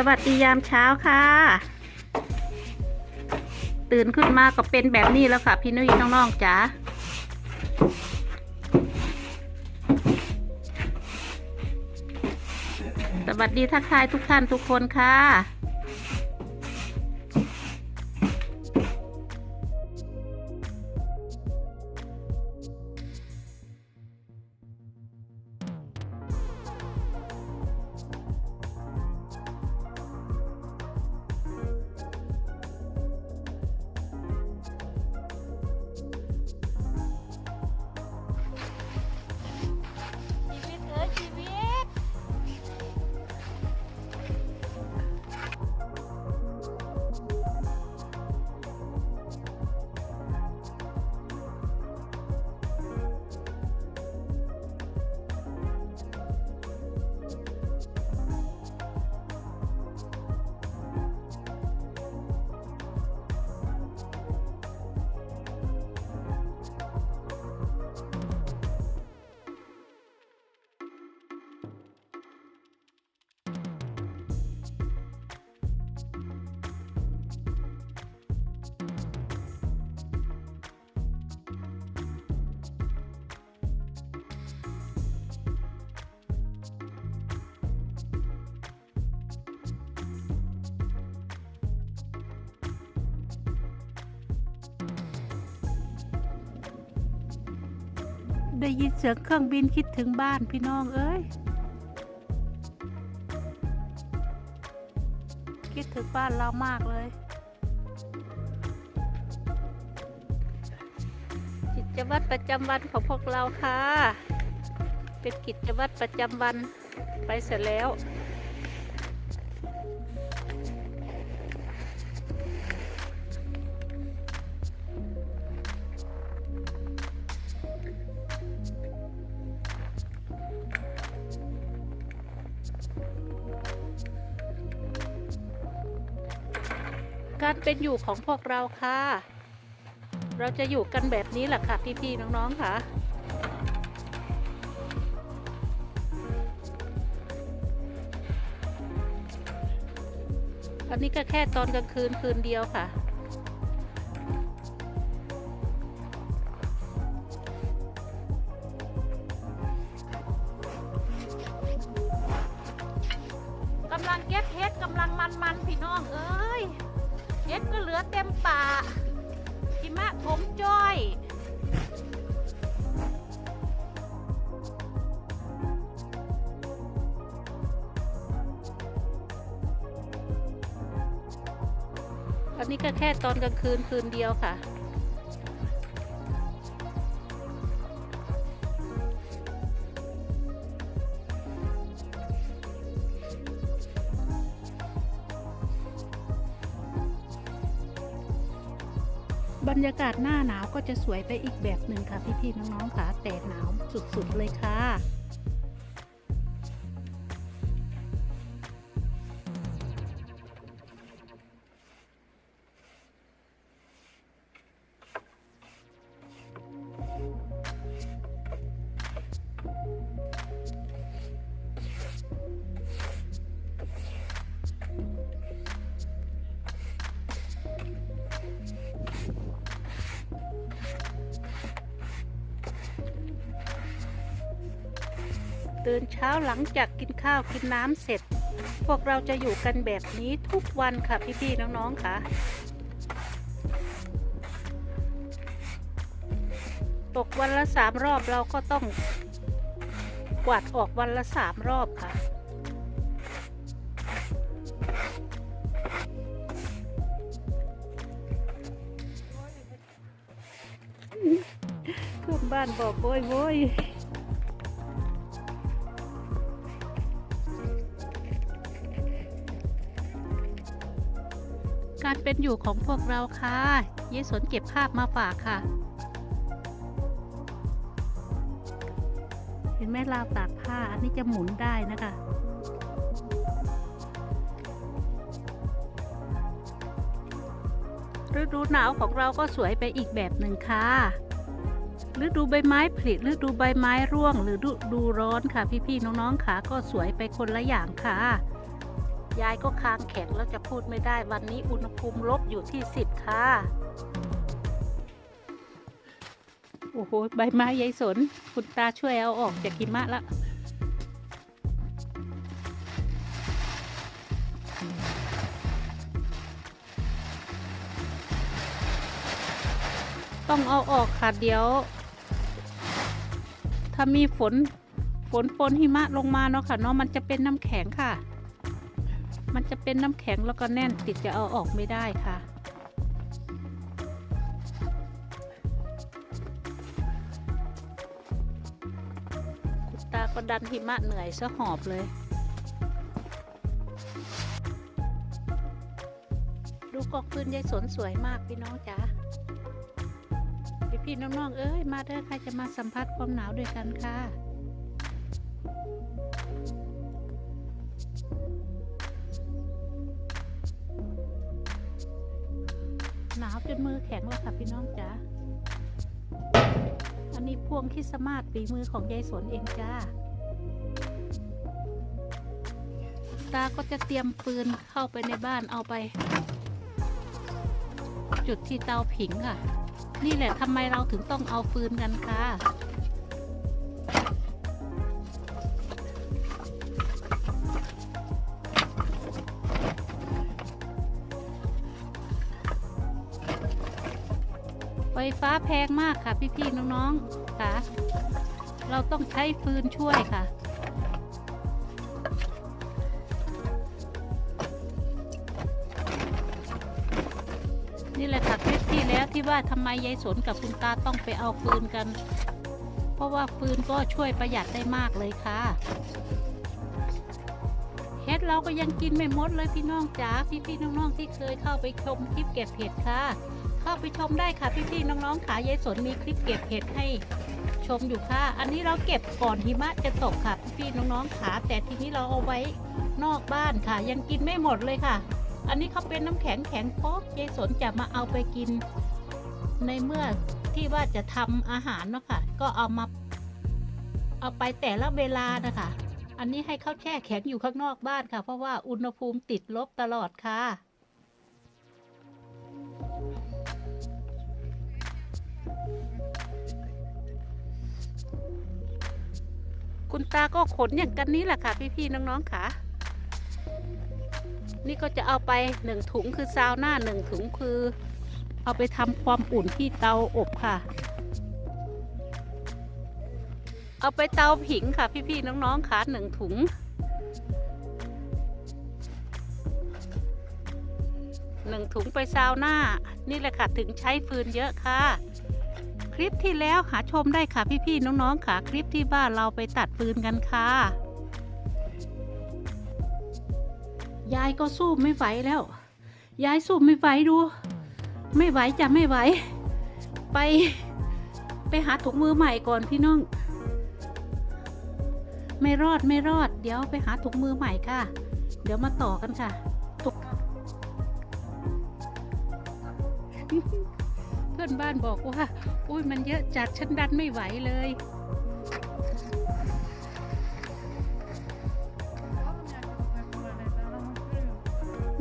สวัสดียามเช้าค่ะ ตื่นขึ้นมาก็เป็นแบบนี้แล้วค่ะ พี่นุ้ยน้องๆจ๋าสวัสดีทักทายทุกท่านทุกคนค่ะ ได้ยินเสียงเครื่องบินคิดถึงบ้านพี่น้องเอ้ย คิดถึงบ้านเรามากเลย กิจวัตรประจำวันของพวกเราค่ะ เป็นกิจวัตรประจำวันไปเสร็จแล้ว เป็นอยู่ของพวกเราค่ะ เราจะอยู่กันแบบนี้แหละค่ะพี่ๆน้องๆค่ะอันนี้ก็แค่ตอนกลางคืนคืนเดียวค่ะ คืนคืนเดียวค่ะ บรรยากาศหน้าหนาวก็จะสวยไปอีกแบบหนึ่งค่ะพี่ๆน้องๆค่ะแต่หนาวสุดๆเลยค่ะ ตื่นเช้าหลังจากกินข้าวกินน้ำเสร็จ พวกเราจะอยู่กันแบบนี้ทุกวันค่ะพี่ๆน้องๆค่ะ ตกวันละสามรอบเราก็ต้องกวาดออกวันละสามรอบค่ะเพื่อนบ้านบอกโวยโวย การเป็นอยู่ของพวกเราค่ะเยสนเก็บภาพมาฝากค่ะ เห็นไหมราวตากผ้าอันนี้จะหมุนได้นะคะฤดูหนาวของเราก็สวยไปอีกแบบหนึ่งค่ะฤดูใบไม้ผลิฤดูใบไม้ร่วงหรือฤดูร้อนค่ะ พี่ๆน้องๆค่ะก็สวยไปคนละอย่างค่ะ ยายก็คางแข็งแล้วจะพูดไม่ได้วันนี้อุณหภูมิลบอยู่ที่สิบค่ะ โอ้โห ใบไม้ยายสน คุณตาช่วยเอาออกจากหิมะแล้วต้องเอาออกค่ะเดี๋ยว ถ้ามีฝนฝนปนหิมะลงมาเนาะค่ะเนาะมันจะเป็นน้ำแข็งค่ะ มันจะเป็นน้ำแข็งแล้วก็แน่นติดจะเอาออกไม่ได้ค่ะ คุณตาก็ดันหิมะเหนื่อยซะหอบเลย ดูกอกฟืนยายสนสวยมากพี่น้องจ๋าพี่พี่ๆน้องๆเอ้ย มาเด้อใครจะมาสัมผัสความหนาวด้วยกันค่ะาวจนมือแข็งแล้วค่ะพี่น้องจ๋า อันนี้พวงคิสมาสฝีมือของยายสนเองจ้า ตาก็จะเตรียมปืนเข้าไปในบ้านเอาไป จุดที่เตาผิงค่ะ นี่แหละทำไมเราถึงต้องเอาฟืนกันค่ะ ฟฟ้าแพงมากค่ะพี่ๆน้องๆค่ะ เราต้องใช้ฟืนช่วยค่ะนี่แหละค่ะคลิปที่แล้วที่ว่าทำไมยายสนกับคุณตาต้องไปเอาฟืนกัน เพราะว่าฟืนก็ช่วยประหยัดได้มากเลยค่ะเห็ดเราก็ยังกินไม่หมดเลยพี่น้องจ๋าพี่ๆน้องๆที่เคยเข้าไปชมคลิปเก็บเห็ดค่ะ เข้าไปชมได้ค่ะพี่ๆน้องๆขายายสนมีคลิปเก็บเห็ดให้ชมอยู่ค่ะ อันนี้เราเก็บก่อนหิมะจะตกค่ะพี่ๆน้องๆขาแต่ทีนี้เราเอาไว้นอกบ้านค่ะ ยังกินไม่หมดเลยค่ะ อันนี้เขาเป็นน้ำแข็งแข็งป๊อกยายสนจะมาเอาไปกิน ในเมื่อที่ว่าจะทำอาหารเนาะค่ะ ก็เอามา เอาไปแต่ละเวลานะคะ อันนี้ให้เขาแช่แข็งอยู่ข้างนอกบ้านค่ะ เพราะว่าอุณหภูมิติดลบตลอดค่ะ คุณตาก็ขนอย่างกันนี้แหละค่ะ พี่ๆน้องๆค่ะ นี่ก็จะเอาไปหนึ่งถุงคือซาวน่าหนึ่งถุงคือ เอาไปทำความอุ่นที่เตาอบค่ะ เอาไปเตาผิงค่ะ พี่ๆน้องๆค่ะหนึ่งถุงหนึ่งถุงไปซาวน่านี่แหละค่ะ ถึงใช้ฟืนเยอะค่ะ ลิปที่แล้วหาชมได้ค่ะพี่ๆน้องๆค่ะคลิปที่บ้านเราไปตัดฟืนกันค่ะ ยายก็สู้ไม่ไหวแล้ว ยายสู้ไม่ไหวดู ไม่ไหวจะไม่ไหว ไปไปหาถุงมือใหม่ก่อนพี่น้อง ไม่รอดไม่รอด เดี๋ยวไปหาถุงมือใหม่ค่ะ เดี๋ยวมาต่อกันค่ะ อนบ้านบอกว่า อุ้ยมันเยอะจัดฉันดันไม่ไหวเลย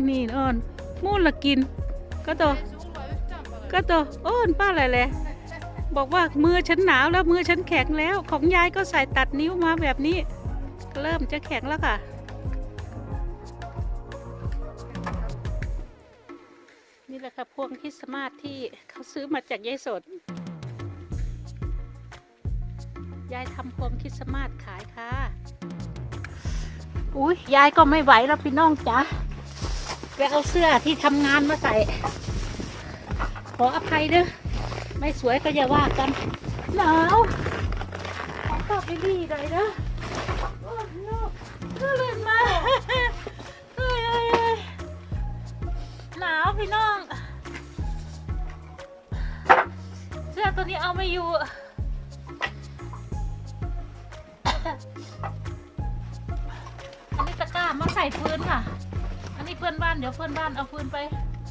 นี่อ้อนมูนละกิน ก็ตัวก็ตัวอ้อนป้าอะไรเลยบอกว่ามือฉันหนาวแล้วมือฉันแข็งแล้ว ของยายก็ใส่ตัดนิ้วมาแบบนี้ เริ่มจะแข็งแล้วค่ะ คริสต์มาสที่เขาซื้อมาจากยายสด ยายทำพวงคริสต์มาสขายค่ะ อุ้ยยายก็ไม่ไหวแล้วพี่น้องจ๋าไปเอาเสื้อที่ทำงานมาใส่ ขออภัยเด้อไม่สวยก็อย่าว่ากันหนาวขอกลับไปดีหน่อยเด้อโอ้ยนกก็เลยมาเฮ้ยหนาวพี่น้อง ตัวนี้เอาไม่อยู่อันนี้ตะกร้ามาใส่ฟืนค่ะ อันนี้เพื่อนบ้านเดี๋ยวเพื่อนบ้านเอาฟืนไป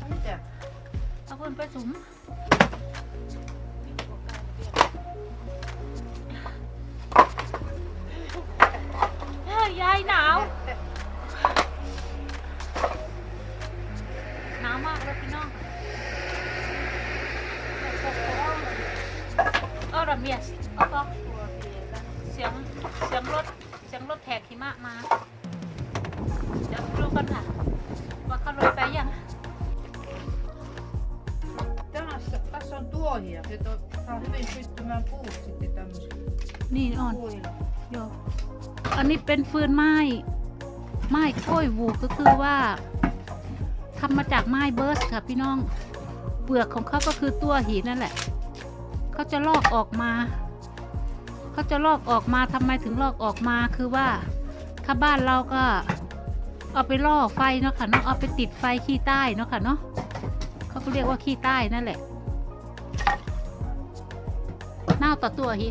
ไม่เจ็บอาฟืนไปสุมยายหนาว หนาวมากเลยพี่น้อง สียงเสียงรถเสียงรถแทกหิมะมาเดี๋ยวดูกันค่ะว่าเขาลงไปยัง Tässä, tässä on tuohia. Se to, saa hyvin syttymään puut sitten tämmöiset นี่อ่อน puilla. โยอันนี้เป็นฟืนไม้ไม้โค้ยวูก็คือว่าทำมาจากไม้เบิร์สค่ะพี่น้อง เปลือกของเขาก็คือตัวหินนั่นแหละ เขาจะลอกออกมาเขาจะลอกออกมาทำไมถึงลอกออกมาคือว่าถ้าบ้านเราก็ เอาไปล่อไฟเนาะค่ะเนาะเอาไปติดไฟขี้ใต้เนาะค่ะเนาะเขาก็เรียกว่าขี้ใต้นั่นแหละเน่าต่อตัวหิ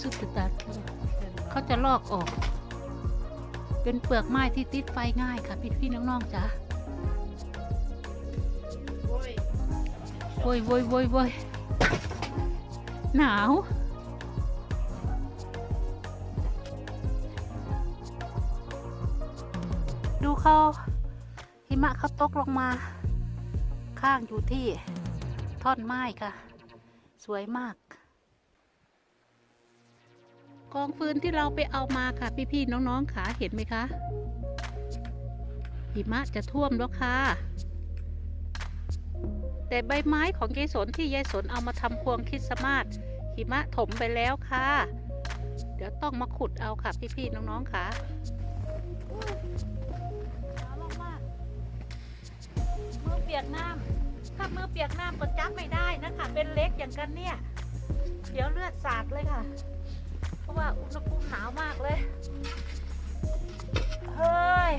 สุดตัดเขาจะลอกออก เป็นเปลือกไม้ที่ติดไฟง่ายค่ะ พี่พี่น้องๆจ้ะ วยโวยโวยโวยหนาว ดูเขาหิมะเขาตกลงมา ข้างอยู่ที่ท่อนไม้ค่ะ สวยมาก กองฟืนที่เราไปเอามาค่ะพี่ๆน้องๆขาเห็นไหมคะหิมะจะท่วมแล้วค่ะ แต่ใบไม้ของยายสนที่ยายสนเอามาทำพวงคริสต์มาสหิมะถมไปแล้วค่ะ เดี๋ยวต้องมาขุดเอาค่ะพี่ๆน้องๆค่ะมือเปียกน้ำถ้ามือเปียกน้ำก็จับไม่ได้นะคะ เป็นเล็กอย่างกันเนี่ย เดี๋ยวเลือดสาดเลยค่ะ เพราะว่าอุณหภูมิหนาวมากเลย เฮ้ย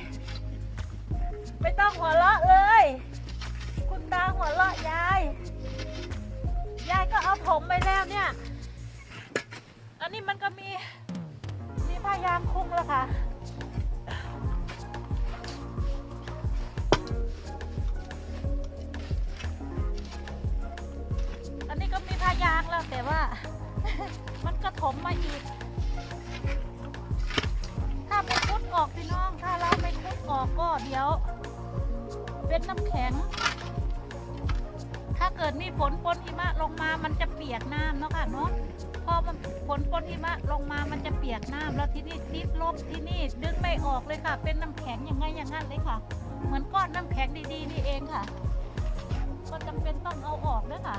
ไม่ต้องหัวเราะเลย คุณตาหัว ก็เอาผมไปแล้วเนี่ย อันนี้มันก็มีมีผ้ายางคลุมแล้วค่ะอันนี้ก็มีผ้ายางแล้วแต่ว่า มันก็ถมมาอีก ถ้าไม่คุดออกพี่น้อง ถ้าเราไม่คุดออกก็เดี๋ยว เป็นน้ำแข็ง เกิดมีฝนปนหิมะลงมามันจะเปียกน้ำเนาะค่ะเนาะพอมันฝนปนหิมะลงมามันจะเปียกน้ำแล้วที่นี่ติดลบที่นี่ดึงไม่ออกเลยค่ะ เป็นน้ำแข็งอย่างไงอย่างนั้นเลยค่ะ เหมือนก้อนน้ำแข็งดีๆนี่เองค่ะ ก็จำเป็นต้องเอาออกด้วยค่ะ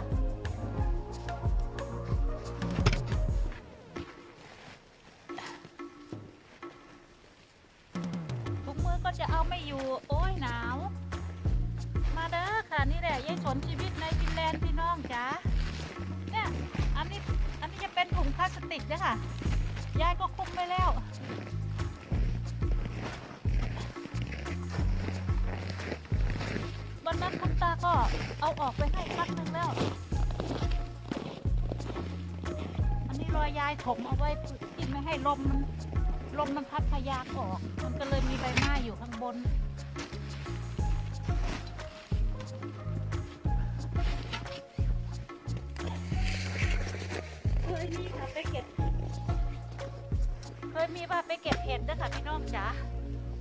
ทุกมือก็จะเอาไม่อยู่ โอ้ยหนาว ค่ะนี่แหละยายสนชีวิตในฟินแลนด์พี่น้องจ๋าเนี่ยอันนี้อันนี้จะเป็นถุงพลาสติกเด้อค่ะยายก็คุมไปแล้ววันนั้นคุณตาก็เอาออกไปให้พัดหนึ่งแล้ว อันนี้รอยยายถมเอาไว้ที่ไม่ให้ลมมันลมมันพัดพยากออก มันก็เลยมีใบไม้อยู่ข้างบน ไปเก็บเห็ดด้วยค่ะพี่น้องจ๋า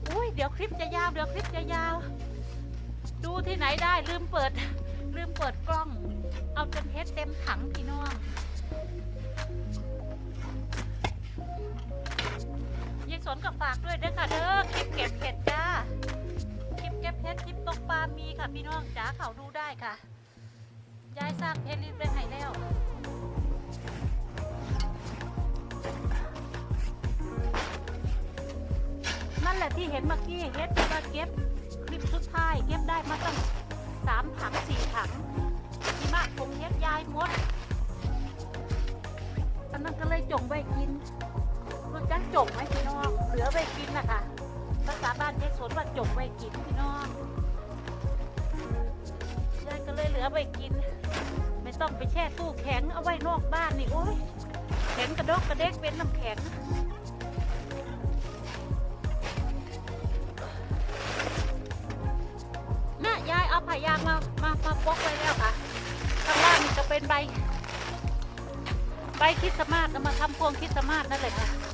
อุ้ยเดี๋ยวคลิปจะยาวเดี๋ยวคลิปจะยาว ดูที่ไหนได้ลืมเปิด ลืมเปิดกล้อง เอาจนเฮ็ดเต็มถังพี่น้องยายสนกับฝากด้วยเด้อค่ะเด้อคลิปเก็บเห็ดจ้าคลิปเก็บเห็ดคลิปตกปลามีค่ะพี่น้องจ๋าเขาดูได้ค่ะยายสร้างเพลย์ลิสไว้ให้แล้ว แหละที่เห็นเมื่อกี้เฮ็ดที่ว่าเก็บคลิปสุดท้ายเก็บได้มาตั้งสามถังสี่ถังที่มากผมเฮ็ดยายหมดอันนั้นก็เลยจงไว้กินรู้จักจงไหมพี่น้องเหลือไว้กินนะคะภาษาบ้านเจ๊สนว่าจงไว้กินพี่น้องยายก็เลยเหลือไว้กิน ไม่ต้องไปแช่ตู้แข็งเอาไว้นอกบ้านนี่โอ้ยแข็งกระดกกระเด็กเป็นน้ำแข็ง ใบคริดสต์มาสเอามาทำพวงคริดสต์มาสนั่นแหละค่ะ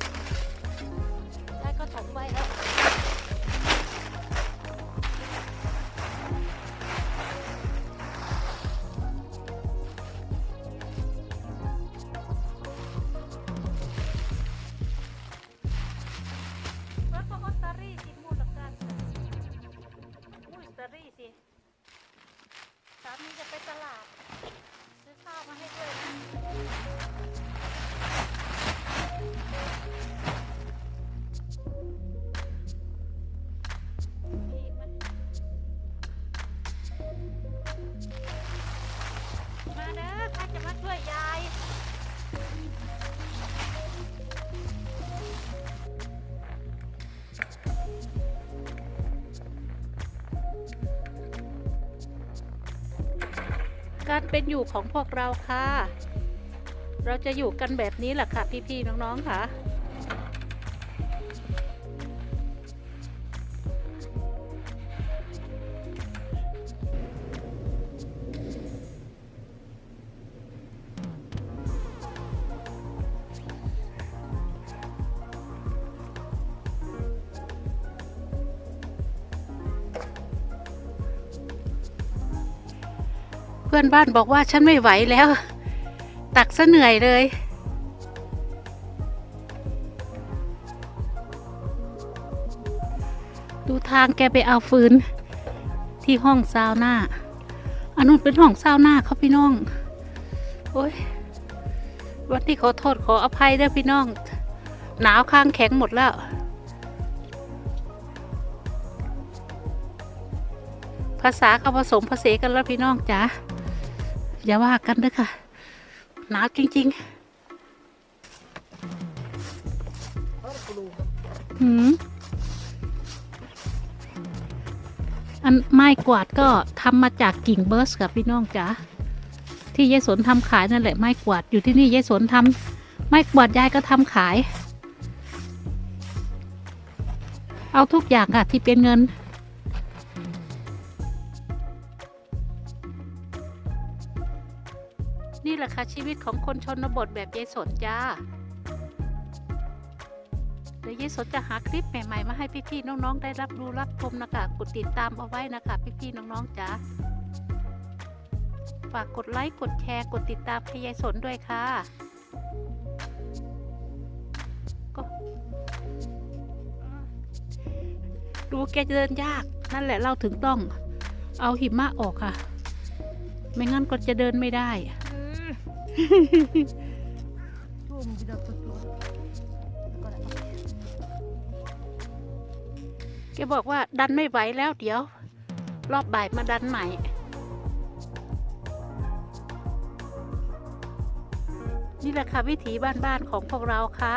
การเป็นอยู่ของพวกเราค่ะ เราจะอยู่กันแบบนี้แหละค่ะพี่ๆน้องๆค่ะ พื่อนบ้านบอกว่าฉันไม่ไหวแล้ว ตักซะเหนื่อยเลย ดูทางแกไปเอาฟืน ที่ห้องซาวน่าอันนู้นเป็นห้องซาวน่าเขาพี่น้อง โอ้ยวันที่ขอโทษขออภัยด้วยพี่น้อง หนาวข้างแข็งหมดแล้วภาษาเขาผสมผสากันแล้วพี่น้องจ๋า อย่าว่ากันเด้อค่ะ หนาวจริงๆหืมอันไม้กวาดก็ทำมาจากกิ่งเบิร์สกับพี่น้องจ๋าที่ยายสนทำขายนั่นแหละไม้กวาดอยู่ที่นี่ยายสนทำไม้กวาดยายก็ทำขาย เอาทุกอย่างค่ะที่เป็นเงิน ค่ะชีวิตของคนชนบทแบบยายสนจ้าเดี๋ยวยายสนจะหาคลิปใหม่ๆ มาให้พี่ๆน้องๆได้รับรู้รับชมนะคะกดติดตามเอาไว้นะคะพี่ๆน้องๆจ้าฝากกดไลค์กดแชร์กดติดตามให้ยายสนด้วยค่ะก็ดูแกเดินยาก นั่นแหละเราถึงต้องเอาหิมะออกค่ะ ไม่งั้นก็จะเดินไม่ได้ แกบอกว่าดันไม่ไหวแล้วเดี๋ยว รอบบ่ายมาดันใหม่ นี่แหละค่ะวิถีบ้านๆของพวกเราค่ะ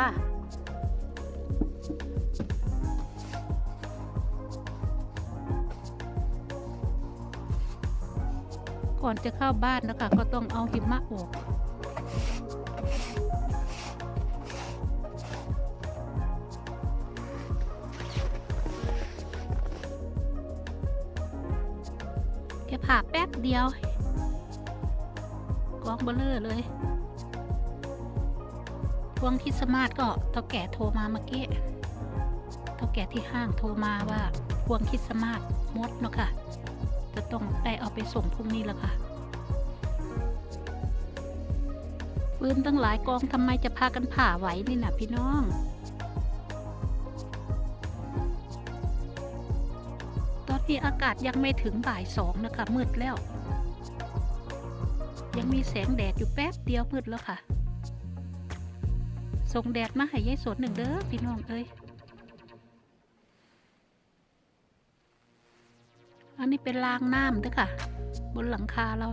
ก่อนจะเข้าบ้านนะคะ ก็ต้องเอาหิมะออก ผ่าแป๊บเดียว กองเบลเลอร์เลยพวงที่สมาร์ทก็เท่าแก่โทรมาเมื่อกี้เท่าแก่ที่ห้างโทรมาว่าพวงคิดสมาร์ทมดเนาะค่ะ จะต้องได้เอาไปส่งพรุ่งนี้แล้วค่ะปืนตั้งหลายกองทำไมจะพากันผ่าไหวนี่นะพี่น้อง นนี้อากาศยังไม่ถึงบ่ายสองนะคะ มืดแล้ว ยังมีแสงแดดอยู่แป๊บเดียวมืดแล้วค่ะ ส่งแดดมาให้ยายสนหนึ่งเด้อพี่น้องเอ้ยอันนี้เป็นรางน้ำเด้อค่ะ บนหลังคาเรา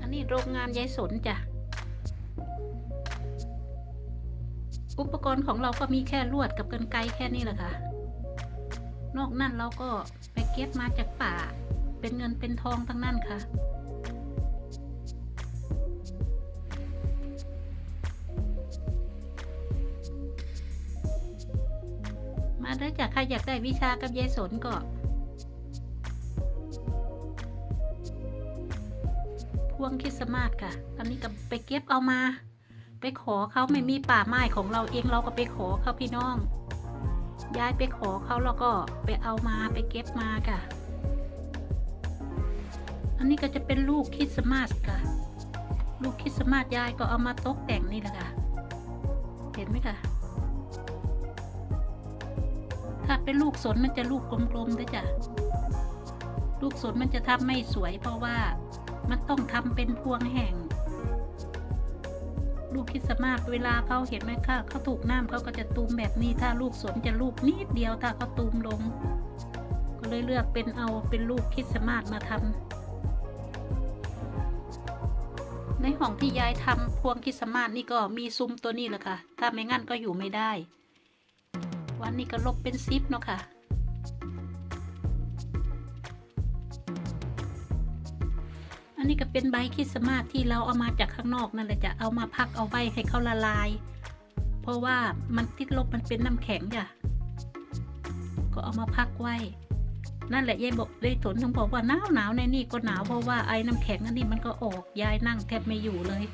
อันนี้โรงงานยายสนจ้ะ อุปกรณ์ของเราก็มีแค่ลวดกับกันไกรแค่นี้แหละค่ะ นอกนั้นเราก็ไปเก็บมาจากป่า เป็นเงินเป็นทองทั้งนั้นค่ะมาเด้อจากใครอยากได้วิชากับยายสนก็ พวงคริสต์มาสค่ะ อันนี้ก็ไปเก็บเอามา ไปขอเขาไม่มีป่าไม้ของเราเองเราก็ไปขอเขาพี่น้องยายไปขอเขาแล้วก็ไปเอามาไปเก็บมาค่ะ อันนี้ก็จะเป็นลูกคริสต์มาสค่ะ ลูกคริสต์มาสยายก็เอามาตกแต่งนี่แหละค่ะ เห็นไหมคะถ้าเป็นลูกสนมันจะลูกกลมๆด้วยจ้ะ ลูกสนมันจะทำไม่สวยเพราะว่ามันต้องทำเป็นพวงแห่ง ลูกคิดสมาสเวลาเขาเห็นไหมคะเขาถูกน้ำเขาก็จะตูมแบบนี้ถ้าลูกสวนจะลูกนิดเดียวถ้าเขาตูมลง ก็เลยเลือกเป็นเอาเป็นลูกคิดสมาสมาทำในห้องที่ยายทำพวงคิดสมาสนี่ก็มีซุ้มตัวนี้แหละค่ะ ถ้าไม่งั้นก็อยู่ไม่ได้ วันนี้ก็ลบเป็นซิปเนาะค่ะ อันนี้ก็เป็นใบคริสต์มาสที่เราเอามาจากข้างนอกนั่นแหละจะเอามาพักเอาไว้ให้เขาละลาย เพราะว่ามันติดลบมันเป็นน้ำแข็งจ้ะก็เอามาพักไว้ นั่นแหละยายบอกเลยสนถึงบอกว่าหนาวหนาวในนี่ก็หนาวเพราะว่าไอ้น้ำแข็งอันนี้มันก็ออกยายนั่งแทบไม่อยู่เลย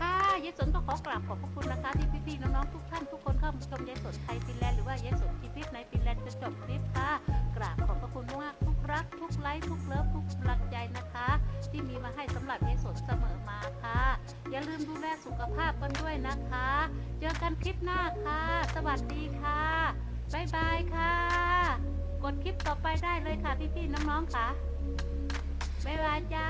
ค่ะยายสนก็ขอกราบขอบพระคุณนะคะที่พี่ๆน้องๆทุกท่านทุกคนเข้ามาชมยายสนไทยฟินแลนด์หรือว่ายายสนชีวิตในฟินแลนด์จนจบคลิปค่ะกราบขอบพระคุณมากทุก รักทุกไลค์ทุกเลิฟทุกกำลังใจนะคะ ที่มีมาให้สำหรับยายสนเสมอมาค่ะ อย่าลืมดูแลสุขภาพกันด้วยนะคะ เจอกันคลิปหน้าค่ะ สวัสดีค่ะบ๊ายบายค่ะ กดคลิปต่อไปได้เลยค่ะพี่ๆน้องๆค่ะบ๊ายบายจ้า